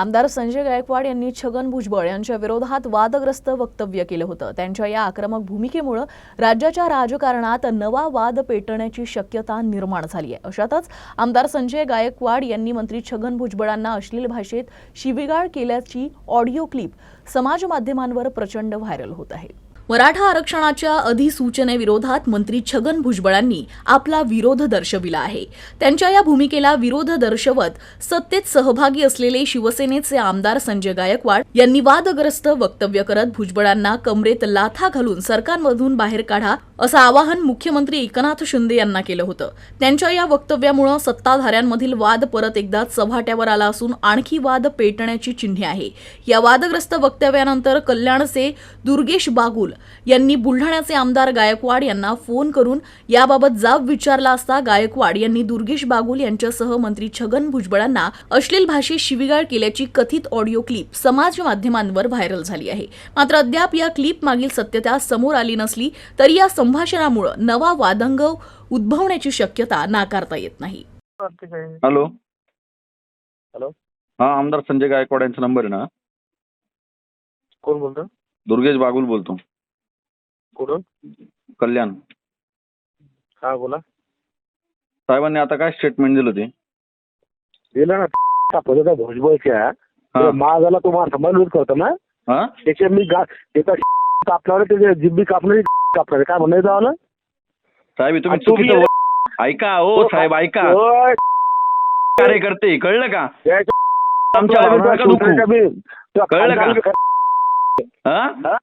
आमदार संजय गायकवाड यांनी छगन भुजबळ यांच्या विरोधात वादग्रस्त वक्तव्य केलं होतं. त्यांच्या या आक्रमक भूमिकेमुळं राज्याच्या राजकारणात नवा वाद पेटण्याची शक्यता निर्माण झाली आहे अशातच आमदार संजय गायकवाड यांनी मंत्री छगन भुजबळांना अश्लील भाषेत शिवीगाळ केल्याची ऑडिओ क्लिप समाज माध्यमांवर प्रचंड व्हायरल होत आहे. मराठा आरक्षणाच्या अधिसूचनेविरोधात मंत्री छगन भुजबळांनी आपला विरोध दर्शविला आहे. त्यांच्या या भूमिकेला विरोध दर्शवत सत्तेत सहभागी असलेले शिवसेनेचे आमदार संजय गायकवाड यांनी वादग्रस्त वक्तव्य करत भुजबळांना कमरेत लाथा घालून सरकारमधून बाहेर काढा असं आवाहन मुख्यमंत्री एकनाथ शिंदे यांना केलं होतं. त्यांच्या या वक्तव्यामुळं सत्ताधाऱ्यांमधील वाद परत एकदा चव्हाट्यावर आला असून आणखी वाद पेटण्याची चिन्हे आहे. या वादग्रस्त वक्तव्यानंतर कल्याणचे दुर्गेश बागुल यांनी बुलढाण्याचे आमदार गायकवाड यांना फोन करून याबाबत जाब विचारला असता गायकवाड यांनी दुर्गेश बागुल यांच्यासह मंत्री छगन भुजबळांना अश्लील भाषेत शिवीगाळ केल्याची कथित ऑडिओ क्लिप समाज माध्यमांवर व्हायरल झाली आहे. मात्र अद्याप या क्लिप मागील सत्यता समोर आली नसली तरी या संभाषणामुळे नवा वादंग उद्भवण्याची शक्यता नाकारता येत नाही. हॅलो. हॅलो. हा आमदार संजय गायकवाड यांचा नंबर आहे ना? कोण बोलतो दुर्गेश बागुल बोलतो. कुठून? कल्याण. हा बोला. साहेबांनी आता काय स्टेटमेंट दिलं ते दिलं ना. पदाचा भुजबळच्या हा. महागाला तो माझा संबंध करतो ना. हा? त्याचे मी गा त्याचा कापणार त्याचे जिब्बी कापणार कापणार. काय म्हणायचं आलं साहेब हे तुम्ही चुकीचं ऐका ओ साहेब ऐका. ओय, कार्यकर्ते कळलं का? त्याच्या- आमच्या कळलं का? हा? हा?